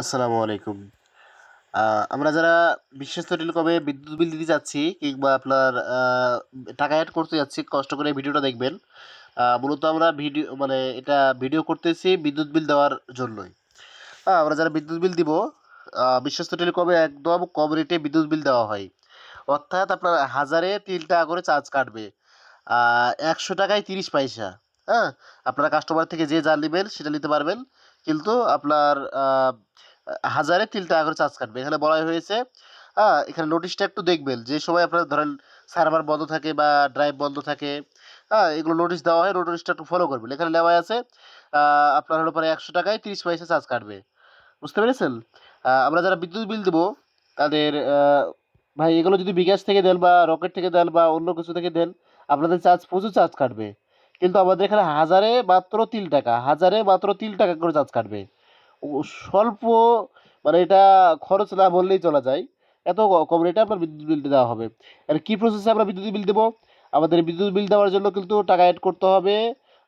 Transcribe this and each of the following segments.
আসসালামু আলাইকুম। আমরা যারা বিশ্বস্ত টেলিকমে বিদ্যুৎ বিল দিতে যাচ্ছি কিংবা আপনার টাকা অ্যাড করতে যাচ্ছি, কষ্ট করে ভিডিওটা দেখবেন। মূলত আমরা ভিডিও মানে এটা ভিডিও করতেছি বিদ্যুৎ বিল দেওয়ার জন্যই। হ্যাঁ আমরা যারা বিদ্যুৎ বিল দিব বিশ্বস্ত টেলিকমে একদম কম রেটে বিদ্যুৎ বিল দেওয়া হয়। অর্থাৎ আপনার হাজারে তিন টাকা করে চার্জ কাটবে। একশো টাকায় তিরিশ পয়সা হ্যাঁ? আপনারা কাস্টমার থেকে যে যা নেবেন সেটা নিতে পারবেন। কিন্তু আপনার হাজারে তিন টাকা করে চার্জ কাটবে। এখানে বলা হয়েছে হ্যাঁ এখানে নোটিশটা একটু দেখবেন, যে সময় আপনার ধরেন সার্ভার বন্ধ থাকে বা ড্রাইভ বন্ধ থাকে হ্যাঁ এগুলো নোটিশ দেওয়া হয় নোটিশটা একটু ফলো করবেন। এখানে নেওয়া আছে আপনার হলো পরে একশো টাকায় তিরিশ পয়সা চার্জ কাটবে। বুঝতে পেরেছেন? আমরা যারা বিদ্যুৎ বিল দেবো, তাদের ভাই এগুলো যদি বিকাশ থেকে দেন বা রকেট থেকে দেন বা অন্য কিছু থেকে দেন, আপনাদের চার্জ, প্রচুর চার্জ কাটবে। কিন্তু আমাদের এখানে হাজারে মাত্র তিন টাকা, হাজারে মাত্র তিন টাকা করে চার্জ কাটবে। স্বল্প মানে এটা খরচ না বললেই চলা যায়। এত কম রেটে আপনার বিদ্যুৎ বিলটা দেওয়া হবে। আর কী প্রসেসে আমরা বিদ্যুৎ বিল দেবো? আমাদের বিদ্যুৎ বিল দেওয়ার জন্য কিন্তু টাকা অ্যাড করতে হবে।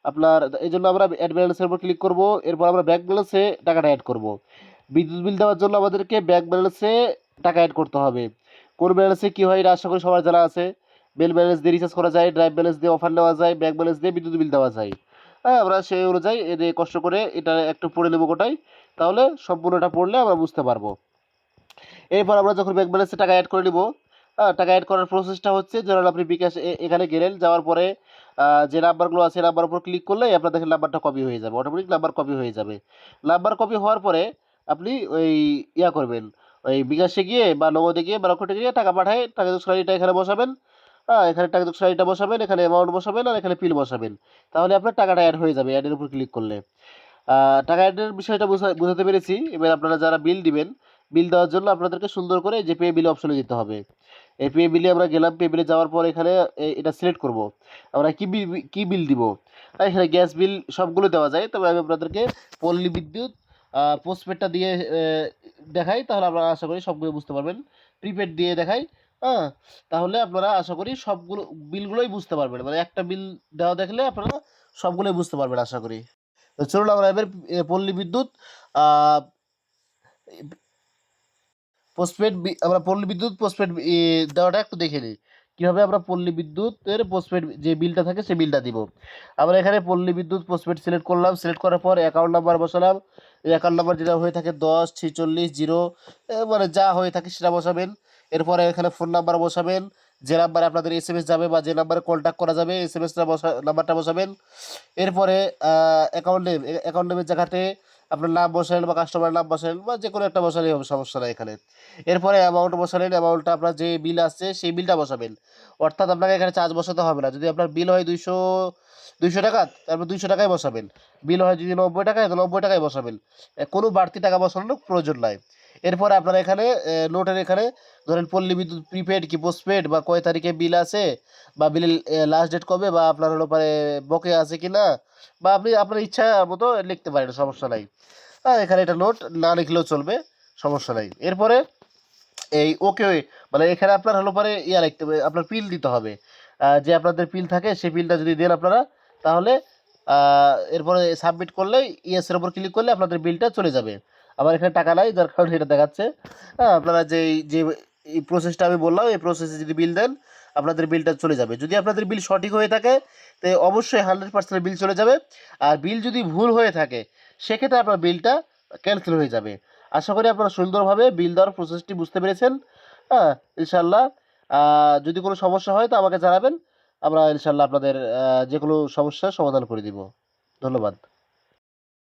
আপনার, এই জন্য আমরা অ্যাড ব্যালেন্সের উপর ক্লিক করব। এরপর আমরা ব্যাঙ্ক ব্যালেন্সে টাকাটা অ্যাড করব। বিদ্যুৎ বিল দেওয়ার জন্য আমাদেরকে ব্যাঙ্ক ব্যালেন্সে টাকা অ্যাড করতে হবে। কোন ব্যালেন্সে কী হয় এটা আশা করি সবার জানা আছে। বেল ব্যালেন্স দিয়ে রিচার্জ করা যায় ড্রাইভ ব্যালেন্স দিয়ে অফার নেওয়া যায় ব্যাঙ্ক ব্যালেন্স দিয়ে বিদ্যুৎ বিল দেওয়া যায়। হ্যাঁ আমরা সেই অনুযায়ী এদের কষ্ট করে এটা একটু পড়ে নেব গোটাই, তাহলে সম্পূর্ণটা পড়লে আমরা বুঝতে পারব। এরপর আমরা যখন ব্যাঙ্ক ব্যালেন্সে টাকা অ্যাড করে নিব হ্যাঁ টাকা অ্যাড করার প্রসেসটা হচ্ছে ধরুন আপনি বিকাশ এখানে গেলেন, যাওয়ার পরে যে নাম্বারগুলো আছে নাম্বার উপর ক্লিক করলে আপনার দেখেন নাম্বারটা কপি হয়ে যাবে অটোমেটিক নাম্বার কপি হয়ে যাবে। নাম্বার কপি হওয়ার পরে আপনি ওই ইয়া করবেন, ওই বিকাশে গিয়ে বা নগদে গিয়ে বা রকেটে গিয়ে টাকা পাঠায়, টাকা স্যালারিটা এখানে বসাবেন হ্যাঁ এখানে টাকা বসাবেন, এখানে অ্যামাউন্ট বসাবেন আর এখানে পিল বসাবেন। তাহলে আপনার টাকাটা অ্যাড হয়ে যাবে অ্যাডের উপর ক্লিক করলে। টাকা অ্যাডের বিষয়টা বুঝা, বুঝাতে পেরেছি। এবার আপনারা যারা বিল দিবেন বিল দেওয়ার জন্য আপনাদেরকে সুন্দর করে যে পে বিল অপশনে যেতে হবে। এই পে বিলে আমরা গেলাম পে বিলে যাওয়ার পর এখানে এটা সিলেক্ট করব। আমরা কি বিল কি বিল দিব? এখানে গ্যাস বিল সবগুলো দেওয়া যায়, তবে আমি আপনাদেরকে পল্লী বিদ্যুৎ পোস্টপেডটা দিয়ে দেখাই, তাহলে আপনারা আশা করি সবগুলো বুঝতে পারবেন। প্রিপেড দিয়ে দেখাই। হ্যাঁ? তাহলে আপনারা আশা করি সবগুলো বিলগুলোই বুঝতে পারবেন। মানে একটা বিল দেওয়া দেখলে আপনারা সবগুলোই বুঝতে পারবেন আশা করি। চলুন আমরা এবার পল্লী বিদ্যুৎ পোস্টপেড আমরা পল্লী বিদ্যুৎ পোস্টপেড দেওয়াটা একটু দেখে নিই। কীভাবে আমরা পল্লী বিদ্যুতের পোস্টপেড যে বিলটা থাকে সেই বিলটা দিব? আমরা এখানে পল্লী বিদ্যুৎ পোস্টপেড সিলেক্ট করলাম। সিলেক্ট করার পর অ্যাকাউন্ট নাম্বার বসালাম। অ্যাকাউন্ট নাম্বার যেটা হয়ে থাকে দশ, ছেচল্লিশ, জিরো মানে যা হয়ে থাকে সেটা বসাবেন। এরপরে এখানে ফোন নাম্বার বসাবেন, যে নাম্বারে আপনাদের এস এম এস যাবে বা যে নাম্বারে কন্ট্যাক্ট করা যাবে এস এম এসটা বসা নাম্বারটা বসাবেন। এরপরে অ্যাকাউন্ট নেম অ্যাকাউন্ট নেমের জায়গাতে আপনার নাম বসালেন বা কাস্টমারের নাম বসালেন বা যে কোনো একটা বসালেই হবে, সমস্যা নাই এখানে। এরপরে অ্যামাউন্ট বসালেন অ্যামাউন্টটা আপনার যে বিল আসছে সেই বিলটা বসাবেন। অর্থাৎ আপনাকে এখানে চার্জ বসাতে হবে না। যদি আপনার বিল হয় দুইশো দুইশো টাকা, তারপর দুইশো টাকায় বসাবেন। বিল হয় যদি নব্বই টাকায়, তো নব্বই টাকায় বসাবেন। কোনো বাড়তি টাকা বসানোর প্রয়োজন নাই। এরপরে আপনার এখানে নোটের এখানে ধরেন পল্লী বিদ্যুৎ প্রিপেড কি পোস্টপেড বা কয় তারিখে বিল আছে বা বিলের লাস্ট ডেট কবে বা আপনার হলো পরে বকে আছে কি না বা আপনি আপনার ইচ্ছা মতো লিখতে পারেন, সমস্যা নাই। হ্যাঁ এখানে এটা নোট না লিখলেও চলবে, সমস্যা নাই। এরপরে এই ওকে মানে এখানে আপনার হলো পরে ইয়া লিখতে হবে, আপনার পিল দিতে হবে। যে আপনাদের পিল থাকে সেই পিলটা যদি দেন আপনারা, তাহলে এরপরে সাবমিট করলে ইয়েসের উপর ক্লিক করলে আপনাদের বিলটা চলে যাবে। আবার এখানে টাকা নাই, যার কারণে এটা দেখাচ্ছে। হ্যাঁ আপনারা যে যে, এই প্রসেসটা আমি বললাম, এই প্রসেসে যদি বিল দেন, আপনাদের বিলটা চলে যাবে। যদি আপনাদের বিল সঠিক হয়ে থাকে, তো অবশ্যই হান্ড্রেড পার্সেন্ট বিল চলে যাবে। আর বিল যদি ভুল হয়ে থাকে, সেক্ষেত্রে আপনার বিলটা ক্যান্সেল হয়ে যাবে। আশা করি আপনারা সুন্দরভাবে বিল দেওয়ার প্রসেসটি বুঝতে পেরেছেন। হ্যাঁ ইনশাল্লাহ যদি কোনো সমস্যা হয়, তো আমাকে জানাবেন। আমরা ইনশাল্লাহ আপনাদের যে কোনো সমস্যার সমাধান করে দিব। ধন্যবাদ।